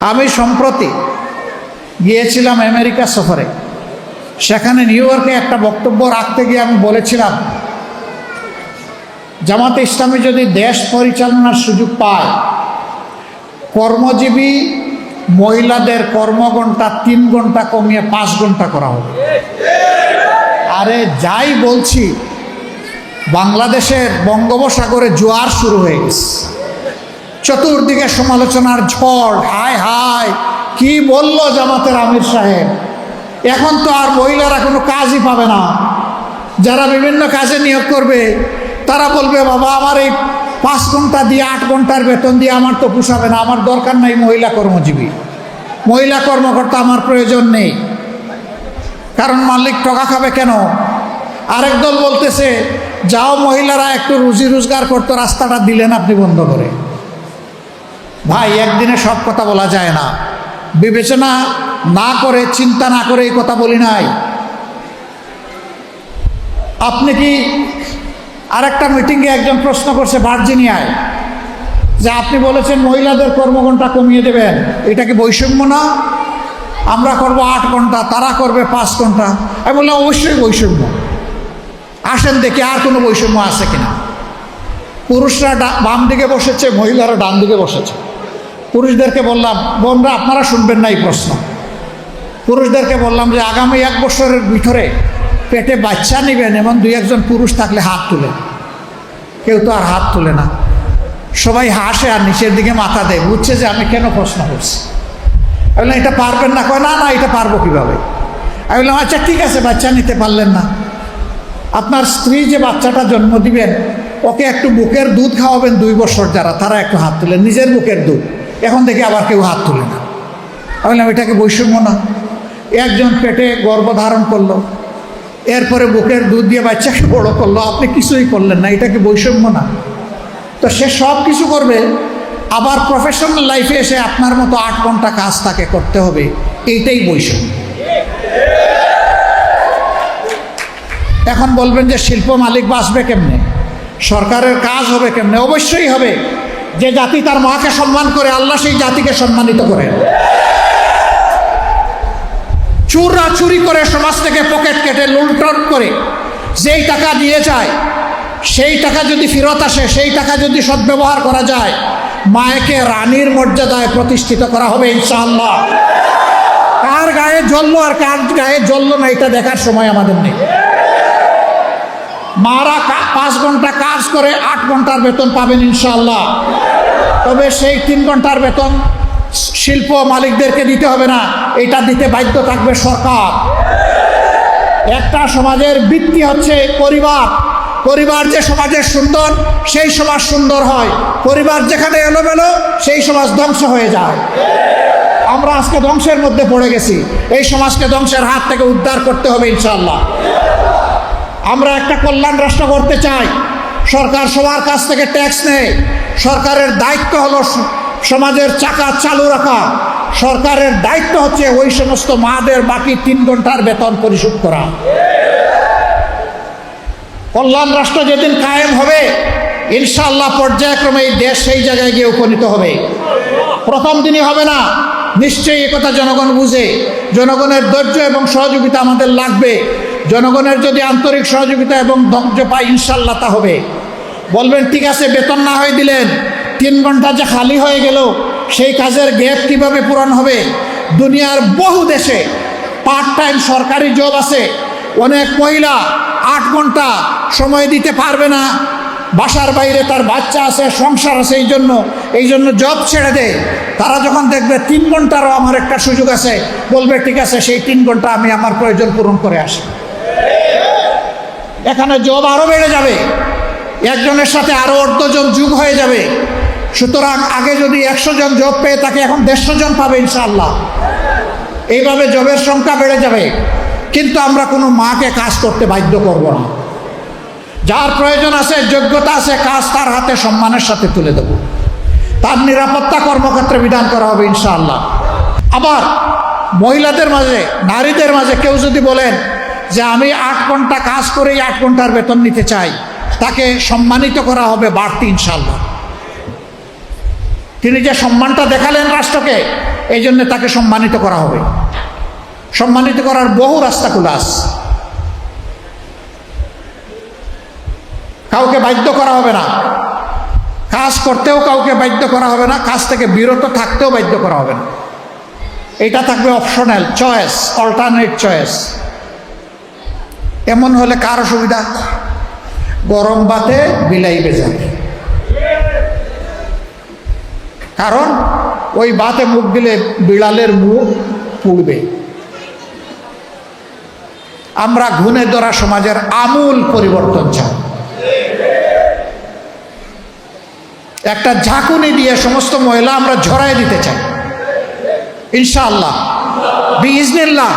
আমি সম্প্রতি গিয়েছিলাম আমেরিকা সফরে। সেখানে নিউ ইয়র্কে একটা বক্তব্য রাখতে গিয়ে আমি বলেছিলাম, জামাতে ইসলামী যদি দেশ পরিচালনার সুযোগ পায়, কর্মজীবী মহিলাদের কর্মঘণ্টা তিন ঘণ্টা কমিয়ে পাঁচ ঘণ্টা করা হবে। আরে যাই বলছি, বাংলাদেশের বঙ্গোপসাগরে জোয়ার শুরু হয়ে গেছে। চতুর্দিকে সমালোচনার ঝড়। হায় হায়, কি বলল জামাতের আমির সাহেব? এখন তো আর মহিলারা কোনো কাজই পাবে না। যারা বিভিন্ন কাজে নিয়োগ করবে, তারা বলবে, বাবা, আমার এই পাঁচ ঘণ্টা দিয়ে, আট ঘণ্টার বেতন দিয়ে আমার তো পোষাবে না, আমার দরকার নাই মহিলা কর্মজীবী। মহিলা কর্মকর্তা আমার প্রয়োজন নেই। কারণ মালিক টকা খাবে কেন? আরেক দল বলতেছে, যাও মহিলারা একটু রুজি রোজগার করতো, রাস্তাটা দিলেন আপনি বন্ধ করে। ভাই, একদিনে সব কথা বলা যায় না। বিবেচনা না করে, চিন্তা না করে এই কথা বলি নাই। আপনি কি আরেকটা মিটিংয়ে একজন প্রশ্ন করছে ভার্জিনিয়ায়, যে আপনি বলেছেন মহিলাদের কর্মঘণ্টা কমিয়ে দেবেন। এটা কি বৈষম্য না? আমরা করব আট ঘণ্টা তারা করবে পাঁচ ঘণ্টা আমি বললাম, অবশ্যই বৈষম্য। আসেন দেখি আর কোনো বৈষম্য আছে কিনা। পুরুষরা বাম দিকে বসেছে, মহিলারা ডান দিকে বসেছে। পুরুষদেরকে বললাম, বোনরা, আপনারা শুনবেন না এই প্রশ্ন। পুরুষদেরকে বললাম যে, আগামী এক বছরের ভিতরে পেটে বাচ্চা নেবেন এমন দুই একজন পুরুষ থাকলে হাত তুলে। কেউ তো আর হাত তুলে না। সবাই হাসে আর নিচের দিকে মাথা দেয়। বুঝছে যে আমি কেন প্রশ্ন করছি? আমি বললাম, এটা পারবেন না? কয়, না না, এটা পারব কীভাবে? আমি বললাম আচ্ছা ঠিক আছে, বাচ্চা নিতে পারলেন না। আপনার স্ত্রী যে বাচ্চাটা জন্ম দিবেন, ওকে একটু বুকের দুধ খাওয়াবেন দুই বছর যারা, তারা একটু হাত তুলেন। নিজের বুকের দুধ। এখন থেকে আবার কেউ হাত তুলে না। আমি বললাম এটাকে বৈষম্য না? একজন পেটে গর্ভধারণ করল, এরপরে বুকের দুধ দিয়ে বাচ্চাকে বড় করল, আপনি কিছুই করলেন না এটাকে বৈষম্য না? তো সে সব কিছু করবে, আবার প্রফেশনাল লাইফে এসে আপনার মতো আট ঘণ্টা কাজ তাকে করতে হবে, এইটাই বৈষম্য। এখন বলবেন যে শিল্প মালিক বাঁচবে কেমনে? সরকারের কাজ হবে কেমনে? অবশ্যই হবে। যে জাতি তার মাকে সম্মান করে, আল্লাহ সেই জাতিকে সম্মানিত করেন চুররা চুরি করে সমাজ থেকে পকেট কেটে লুণ্ঠন করে, যেই টাকা দিয়ে যায়, সেই টাকা যদি ফেরত আসে, সেই টাকা যদি সদ্ব্যবহার করা যায়, মায়েকে রানীর মর্যাদায় প্রতিষ্ঠিত করা হবে ইনশাআল্লাহ। কার গায়ে জ্বললো আর কার গায়ে জ্বললো না এটা দেখার সময় আমাদের নেই। মারা পাঁচ ঘণ্টা কাজ করে, আট ঘণ্টার বেতন পাবেন ইনশাল্লাহ তবে সেই তিন ঘণ্টার বেতন শিল্প মালিকদেরকে দিতে হবে না, এটা দিতে বাধ্য থাকবে সরকার। একটা সমাজের ভিত্তি হচ্ছে পরিবার। পরিবার যে সমাজের সুন্দর, সেই সমাজ সুন্দর হয়। পরিবার যেখানে এলোমেলো, সেই সমাজ ধ্বংস হয়ে যায়। আমরা আজকে ধ্বংসের মধ্যে পড়ে গেছি। এই সমাজকে ধ্বংসের হাত থেকে উদ্ধার করতে হবে ইনশাআল্লাহ। আমরা একটা কল্যাণ রাষ্ট্র করতে চাই। সরকার সবার কাছ থেকে ট্যাক্স নেয়। সরকারের দায়িত্ব হলো সমাজের চাকা চালু রাখা। সরকারের দায়িত্ব হচ্ছে ওই সমস্ত মাদের বাকি তিন ঘণ্টার বেতন পরিশোধ করা। কল্যাণ রাষ্ট্র যেদিন কায়েম হবে, ইনশাআল্লাহ পর্যায়ক্রমে এই দেশ সেই জায়গায় গিয়ে উপনীত হবে। প্রথম দিনই হবে না, নিশ্চয়ই একথা জনগণ বুঝে। জনগণের ধৈর্য এবং সহযোগিতা আমাদের লাগবে। জনগণের যদি আন্তরিক সহযোগিতা এবং ধৈর্য পায় ইনশাল্লাহ তা হবে। বলবেন, ঠিক আছে, বেতন না হয়ে দিলেন, তিন ঘণ্টা যে খালি হয়ে গেল, সেই কাজের গ্যাপ কীভাবে পূরণ হবে? দুনিয়ার বহু দেশে পার্ট টাইম সরকারি জব আছে। অনেক মহিলা আট ঘণ্টা সময় দিতে পারবে না। বাসার বাইরে তার বাচ্চা আছে, সংসার আছে এই জন্য এই জন্য জব ছেড়ে দেয়। তারা যখন দেখবে তিন ঘন্টারও আমার একটা সুযোগ আছে, বলবে, ঠিক আছে, সেই তিন ঘণ্টা আমি আমার প্রয়োজন পূরণ করে আসি। এখানে জব আরও বেড়ে যাবে। একজনের সাথে আরও অর্ধজন যুগ হয়ে যাবে। সুতরাং আগে যদি একশো জন জব পেয়ে তাকে এখন দেড়শো জন পাবে ইনশাল্লাহ এইভাবে জবের সংখ্যা বেড়ে যাবে। কিন্তু আমরা কোনো মাকে কাজ করতে বাধ্য করব না। যার প্রয়োজন আছে, যোগ্যতা আছে, কাজ তার হাতে সম্মানের সাথে তুলে দেব। তার নিরাপত্তা কর্মক্ষেত্রে বিধান করা হবে ইনশাআল্লাহ। আবার মহিলাদের মাঝে, নারীদের মাঝে কেউ যদি বলেন যে আমি আট ঘণ্টা কাজ করেই আট ঘণ্টার বেতন নিতে চাই, তাকে সম্মানিত করা হবে বাড়তি ইনশাল্লাহ তিনি যে সম্মানটা দেখালেন রাষ্ট্রকে, এই জন্য তাকে সম্মানিত করা হবে। সম্মানিত করার বহু রাস্তা খোলা আছে। কাউকে বাধ্য করা হবে না। কাজ করতেও কাউকে বাধ্য করা হবে না, কাজ থেকে বিরত থাকতেও বাধ্য করা হবে না। এটা থাকবে অপশনাল চয়েস অল্টারনেট চয়েস এমন হলে কার অসুবিধা? গরম বাতে বিলাই বেজায় কারণ ওই বাতে মুখ দিলে বিড়ালের মুখ পুড়বে। আমরা ঘুণে ধরা সমাজের আমূল পরিবর্তন চাই। একটা ঝাঁকুনি দিয়ে সমস্ত মহিলা আমরা ঝরাই দিতে চাই। ইনশাআল্লাহ। বিজনিল্লাহ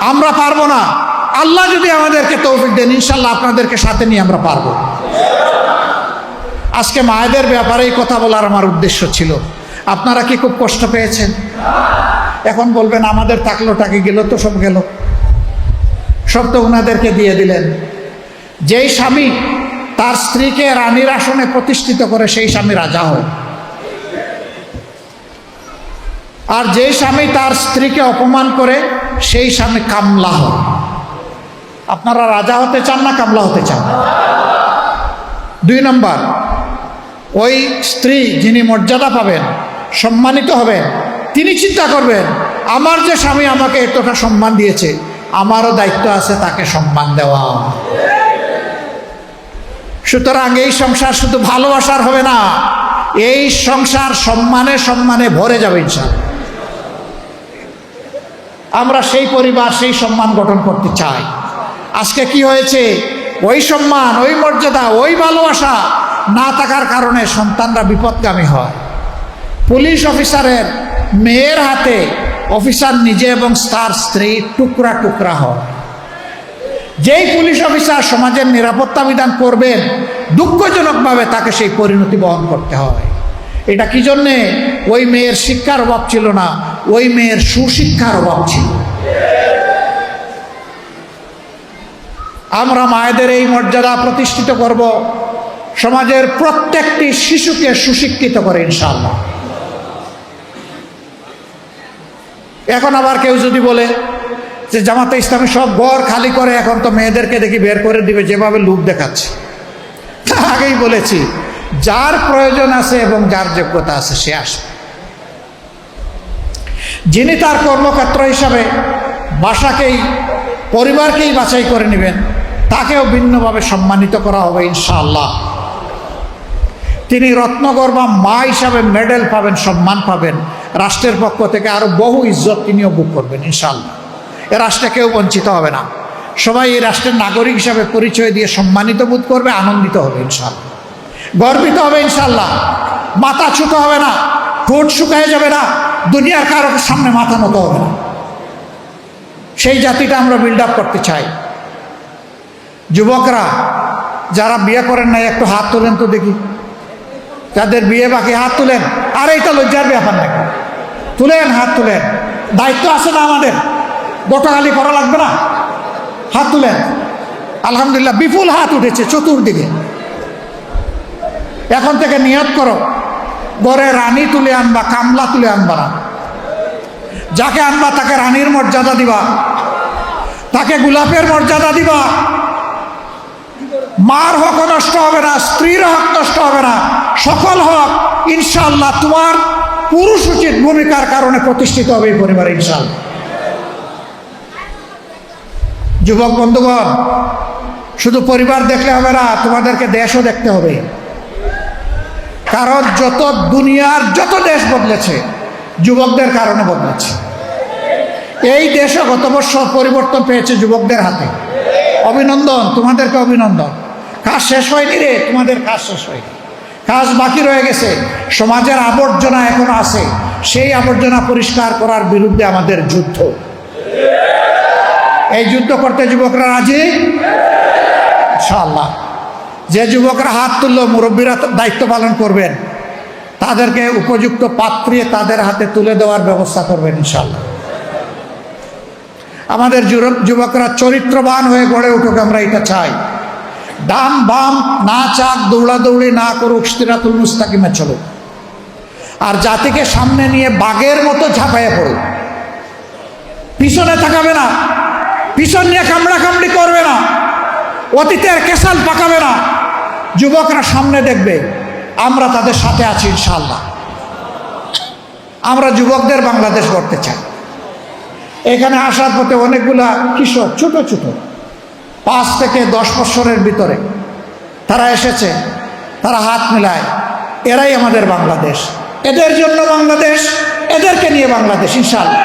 আমরা পারব না। আল্লাহ যদি আমাদেরকে তৌফিক দেন, ইনশাল্লাহ আপনাদেরকে সাথে নিয়ে আমরা পারব। আজকে মায়েদের ব্যাপারে এই কথা বলার আমার উদ্দেশ্য ছিল। আপনারা কি খুব কষ্ট পেয়েছেন? এখন বলবেন, আমাদের থাকল টাকে গেল তো সব গেল। সব তো ওনাদেরকে দিয়ে দিলেন। যেই স্বামী তার স্ত্রীকে রানীর আসনে প্রতিষ্ঠিত করে, সেই স্বামী রাজা হয়। আর যেই স্বামী তার স্ত্রীকে অপমান করে, সেই স্বামী কামলা হয়। আপনারা রাজা হতে চান না কামলা হতে চান? দুই নম্বর, ওই স্ত্রী যিনি মর্যাদা পাবেন, সম্মানিত হবেন, তিনি চিন্তা করবেন, আমার যে স্বামী আমাকে এতটা সম্মান দিয়েছে, আমারও দায়িত্ব আছে তাকে সম্মান দেওয়া। সুতরাং এই সংসার শুধু ভালোবাসার হবে না, এই সংসার সম্মানে সম্মানে ভরে যাবে ইনশাল আমরা সেই পরিবার, সেই সম্মান গঠন করতে চাই। আজকে কি হয়েছে? ওই সম্মান, ওই মর্যাদা, ওই ভালোবাসা না থাকার কারণে সন্তানরা বিপদগামী হয়। পুলিশ অফিসারের মেয়ের হাতে অফিসার নিজে এবং তার স্ত্রী টুকরা টুকরা হয়। যেই পুলিশ অফিসার সমাজের নিরাপত্তা বিধান করবেন, দুঃখজনকভাবে তাকে সেই পরিণতি বহন করতে হয়। এটা কি জন্যে? ওই মেয়ের শিক্ষার অভাব ছিল না, ওই মেয়ের সুশিক্ষার অভাব ছিল। আমরা মায়েদের এই মর্যাদা প্রতিষ্ঠিত করব। সমাজের প্রত্যেকটি শিশুকে সুশিক্ষিত করে ইনশাল্লাহ এখন আবার কেউ যদি বলে যে, জামাতে ইসলামী সব ঘর খালি করে, এখন তো মেয়েদেরকে দেখি বের করে দিবে, যেভাবে লুক দেখাচ্ছে। তা আগেই বলেছি, যার প্রয়োজন আছে এবং যার যোগ্যতা আছে, সে আসবে। যিনি তার কর্মক্ষেত্র হিসাবে বাসাকেই, পরিবারকেই বাছাই করে নেবেন তাকেও ভিন্নভাবে সম্মানিত করা হবে ইনশাআল্লাহ। তিনি রত্নগর্বা মা হিসাবে মেডেল পাবেন, সম্মান পাবেন। রাষ্ট্রের পক্ষ থেকে আরও বহু ইজ্জত তিনিও বুক করবেন ইনশাআল্লাহ। এ রাষ্ট্রে কেউ বঞ্চিত হবে না। সবাই এই রাষ্ট্রের নাগরিক হিসাবে পরিচয় দিয়ে সম্মানিত বোধ করবে, আনন্দিত হবে ইনশাআল্লাহ। গর্বিত হবে ইনশাল্লাহ মাথা ছুটো হবে না, ঠোঁট শুকায় যাবে না, দুনিয়ার কারও সামনে মাথা নত হবে না। সেই জাতিটা আমরা বিল্ড আপ করতে চাই। যুবকরা, যারা বিয়ে করেন নাই, একটু হাত তোলেন তো দেখি। যাদের বিয়ে বাকি, হাত তুলেন। আর এইটা লজ্জার ব্যাপার নাকি? তুলেন, হাত তুলেন। দায়িত্ব আছে না আমাদের? গোটাগালি করা লাগবে না? হাত তুলেন। আলহামদুলিল্লাহ, বিপুল হাত উঠেছে চতুর্দিকে। এখন থেকে নিয়ত করো গড়ে রানী তুলে আনবা, কামলা তুলে আনবা না। যাকে আনবা, তাকে রানীর মর্যাদা দিবা। তাকে গোলাপের মর্যাদা দিবা। মার হক নষ্ট হবে না, স্ত্রীর হক নষ্ট হবে না, সকল হক ইনশাল্লাহ তোমার পুরুষ উচিত ভূমিকার কারণে প্রতিষ্ঠিত হবে এই পরিবার ইনশাল্লাহ যুবক বন্ধুগণ, শুধু পরিবার দেখলে হবে না, তোমাদেরকে দেশও দেখতে হবে। কারণ যত দুনিয়ার যত দেশ বদলেছে, যুবকদের কারণে বদলেছে। এই দেশও গত বছর পরিবর্তন পেয়েছে যুবকদের হাতে। অভিনন্দন, তোমাদেরকে অভিনন্দন। কাজ শেষ হয়নি রে, তোমাদের কাজ শেষ হয়নি। কাজ বাকি রয়ে গেছে, সমাজের আবর্জনা এখনও আছে, সেই আবর্জনা পরিষ্কার করার বিরুদ্ধে আমাদের যুদ্ধ। এই যুদ্ধ করতে যুবকরা রাজি? ইনশাআল্লাহ। যে যুবকরা হাত তুললো, মুরব্বীরা দায়িত্ব পালন করবেন। তাদেরকে উপযুক্ত পাত্রে তাদের হাতে তুলে দেওয়ার ব্যবস্থা করবেন ইনশাল্লাহ আমাদের যুবকরা চরিত্রবান হয়ে গড়ে উঠুক, আমরা এটা চাই। ডান বাম, না চাক দৌড়াদৌড়ি না করুক, সিরাতুল মুস্তাকিমে চলুক। আর জাতিকে সামনে নিয়ে বাঘের মতো ঝাঁপাইয়া পড়ুক। পিছনে তাকাবে না, পিছন নিয়ে কামড়া কামড়ি করবে না, অতীতের কেসাল পাকাবে না। যুবকরা সামনে দেখবে, আমরা তাদের সাথে আছি ইনশাল্লাহ আমরা যুবকদের বাংলাদেশ গড়তে চাই। এখানে আসার পথে অনেকগুলা কিশোর ছোট ছোট। পাঁচ থেকে দশ বছরের ভিতরে তারা এসেছে, তারা হাত মিলায়। এরাই আমাদের বাংলাদেশ। এদের জন্য বাংলাদেশ, এদেরকে নিয়ে বাংলাদেশ ইনশাল্লাহ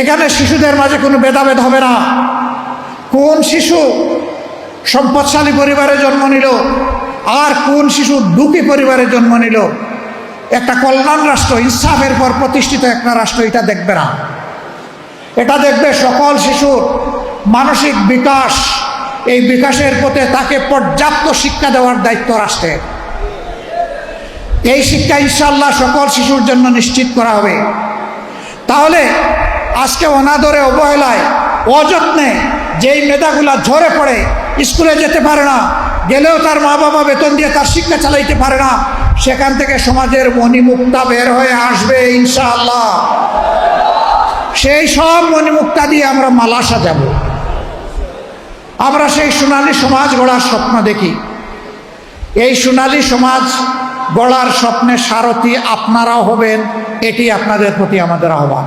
এখানে শিশুদের মাঝে কোনো ভেদাভেদ হবে না। কোন শিশু সম্পদশালী পরিবারে জন্ম নিল, আর কোন শিশু দুঃখী পরিবারে জন্ম নিল, একটা কল্যাণ রাষ্ট্র, ইনসাফের পর প্রতিষ্ঠিত একটা রাষ্ট্র, এটা দেখবে না। এটা দেখবে সকল শিশুর মানসিক বিকাশ। এই বিকাশের পথে তাকে পর্যাপ্ত শিক্ষা দেওয়ার দায়িত্ব রাষ্ট্রের এই শিক্ষা ইনশাল্লাহ সকল শিশুর জন্য নিশ্চিত করা হবে। তাহলে আজকে অনাদরে অবহেলায়, অযত্নে যেই মেধাগুলা ঝরে পড়ে, স্কুলে যেতে পারে না, গেলেও তার মা বাবা বেতন দিয়ে তার শিক্ষা চালাইতে পারে না, সেখান থেকে সমাজের মণিমুক্তা বের হয়ে আসবে ইনশাআল্লাহ। সেই সব মণিমুক্তা দিয়ে আমরা মালা সাজাব। আমরা সেই সোনালী সমাজ গড়ার স্বপ্ন দেখি। এই সোনালী সমাজ গড়ার স্বপ্নে সারথি আপনারাও হবেন, এটি আপনাদের প্রতি আমাদের আহ্বান।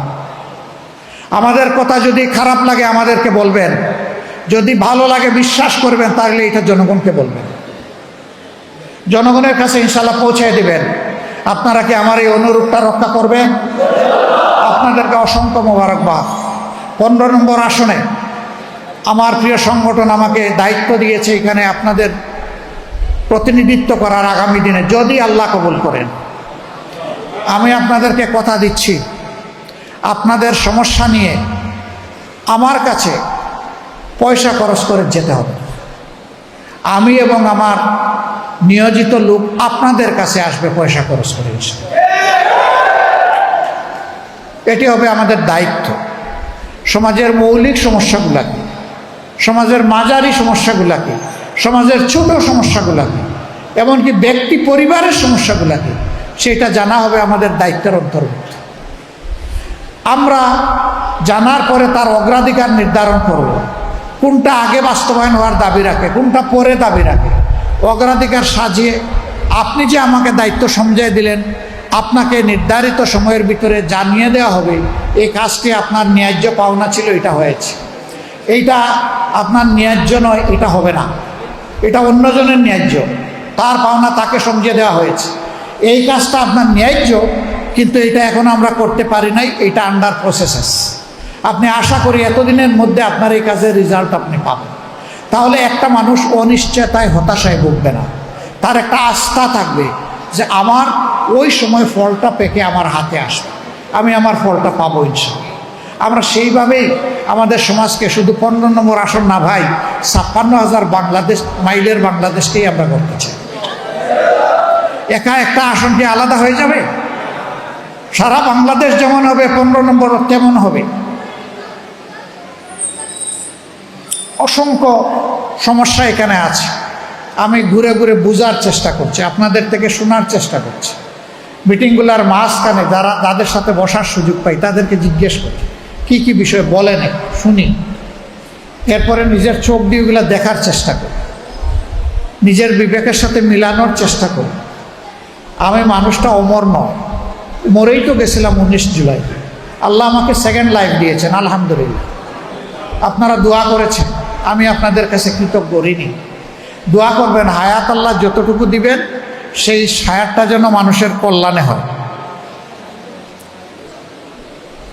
আমাদের কথা যদি খারাপ লাগে আমাদেরকে বলবেন, যদি ভালো লাগে বিশ্বাস করবেন, তাহলে এটা জনগণকে বলবেন। জনগণের কাছে ইনশাল্লাহ পৌঁছে দিবেন। আপনারা কি আমার এই অনুরূপটা রক্ষা করবেন? আপনাদেরকে অসংখ্য মোবারকবাদ। পনেরো নম্বর আসনে আমার প্রিয় সংগঠন আমাকে দায়িত্ব দিয়েছে এখানে আপনাদের প্রতিনিধিত্ব করার আগামী দিনে, যদি আল্লাহ কবুল করেন। আমি আপনাদেরকে কথা দিচ্ছি, আপনাদের সমস্যা নিয়ে আমার কাছে পয়সা খরচ করে যেতে হবে। আমি এবং আমার নিয়োজিত লোক আপনাদের কাছে আসবে পয়সা খরচ করে এটি হবে আমাদের দায়িত্ব। সমাজের মৌলিক সমস্যাগুলাকে, সমাজের মাঝারি সমস্যাগুলাকে, সমাজের ছোট সমস্যাগুলাকে, এমনকি ব্যক্তি পরিবারের সমস্যাগুলাকে, সেটা জানা হবে আমাদের দায়িত্বের অন্তর্ভুক্ত। আমরা জানার পরে তার অগ্রাধিকার নির্ধারণ করব। কোনটা আগে বাস্তবায়ন হওয়ার দাবি রাখে, কোনটা পরে দাবি রাখে। অগ্রাধিকার সাজিয়ে আপনি যে আমাকে দায়িত্ব সমঝাই দিলেন আপনাকে নির্ধারিত সময়ের ভিতরে জানিয়ে দেওয়া হবে, এই কাজটি আপনার ন্যায্য পাওনা ছিল, এটা হয়েছে। এইটা আপনার ন্যায্য নয়, এটা হবে না। এটা অন্যজনের ন্যায্য, তার পাওনা তাকে সমঝে দেওয়া হয়েছে। এই কাজটা আপনার ন্যায্য, কিন্তু এটা এখন আমরা করতে পারি নাই, এটা আন্ডার প্রসেসেস আপনি আশা করি এতদিনের মধ্যে আপনার এই কাজের রেজাল্ট আপনি পাবেন। তাহলে একটা মানুষ অনিশ্চয়তায় হতাশায় ভুগবে না। তার একটা আস্থা থাকবে যে আমার ওই সময় ফলটা পেকে আমার হাতে আসবে। আমি আমার ফলটা পাবো ইনশাল্লাহ আমরা সেইভাবেই আমাদের সমাজকে শুধু পনেরো নম্বর আসন না ভাই, ছাপ্পান্ন হাজার বাংলাদেশ, মাইলের বাংলাদেশকেই আমরা করতে চাই। একা একটা আসন কি আলাদা হয়ে যাবে? সারা বাংলাদেশ যেমন হবে, পনেরো নম্বর তেমন হবে। অসংখ্য সমস্যা এখানে আছে। আমি ঘুরে ঘুরে বোঝার চেষ্টা করছি, আপনাদের থেকে শোনার চেষ্টা করছি। মিটিংগুলার মাঝখানে যারা যাদের সাথে বসার সুযোগ পাই, তাদেরকে জিজ্ঞেস করি, কি কি বিষয় বলেন শুনি। এরপরে নিজের চোখ দিয়ে ওগুলো দেখার চেষ্টা করি। নিজের বিবেকের সাথে মিলানোর চেষ্টা করি। আমি মানুষটা অমর নয়, মরেই তো গেছিলাম উনিশ জুলাই। আল্লাহ আমাকে সেকেন্ড লাইফ দিয়েছেন, আলহামদুলিল্লাহ। আপনারা দোয়া করেছেন, আমি আপনাদের কাছে কৃতজ্ঞ ঋণী। দোয়া করবেন, হায়াত আল্লাহ যতটুকু দিবেন সেই হায়াতটা যেন মানুষের কল্যাণে হয়।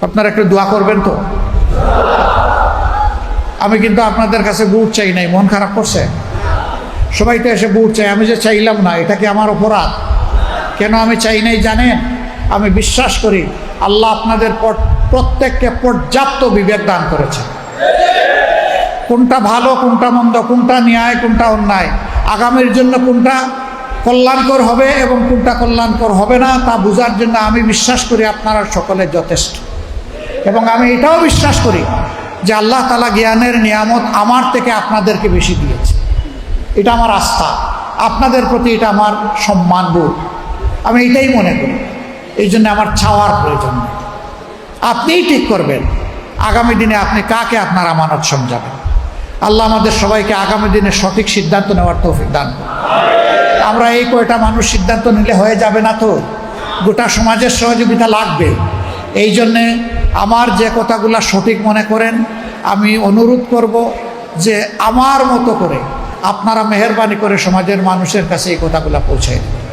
আপনারা একটু দোয়া করবেন তো? আমি কিন্তু আপনাদের কাছে বুট চাই নাই, মন খারাপ করছে? সবাই তো এসে বুট চাই আমি যে চাইলাম না, এটা কি আমার অপরাধ? কেন আমি চাই নাই জানেন? আমি বিশ্বাস করি, আল্লাহ আপনাদের প্রত্যেককে পর্যাপ্ত বিবেক দান করেছে। কোনটা ভালো, কোনটা মন্দ, কোনটা ন্যায়, কোনটা অন্যায়, আগামীর জন্য কোনটা কল্যাণকর হবে এবং কোনটা কল্যাণকর হবে না তা বোঝার জন্য আমি বিশ্বাস করি আপনারা সকলে যথেষ্ট। এবং আমি এটাও বিশ্বাস করি যে আল্লাহ তালা জ্ঞানের নিয়ামত আমার থেকে আপনাদেরকে বেশি দিয়েছে। এটা আমার আস্থা। আপনাদের প্রতি এটা আমার সম্মানবোধ আমি এটাই মনে করি। এই জন্য আমার ছাওয়ার প্রয়োজন নেই। আপনিই ঠিক করবেন। আগামী দিনে আপনি কাকে আপনার আমানত সমঝাবেন? আল্লাহ আমাদের সবাইকে আগামী দিনে সঠিক সিদ্ধান্ত নেওয়ার তৌফিক দান। আমরা এই কয়টা মানুষ সিদ্ধান্ত নিলে হয়ে যাবে না তো? গোটা সমাজের সহযোগিতা লাগবে। এই জন্যে আমার যে কথাগুলো সঠিক মনে করেন, আমি অনুরোধ করব যে আমার মতো করে আপনারা মেহরবানি করে সমাজের মানুষের কাছে এই কথাগুলো পৌঁছে দেবেন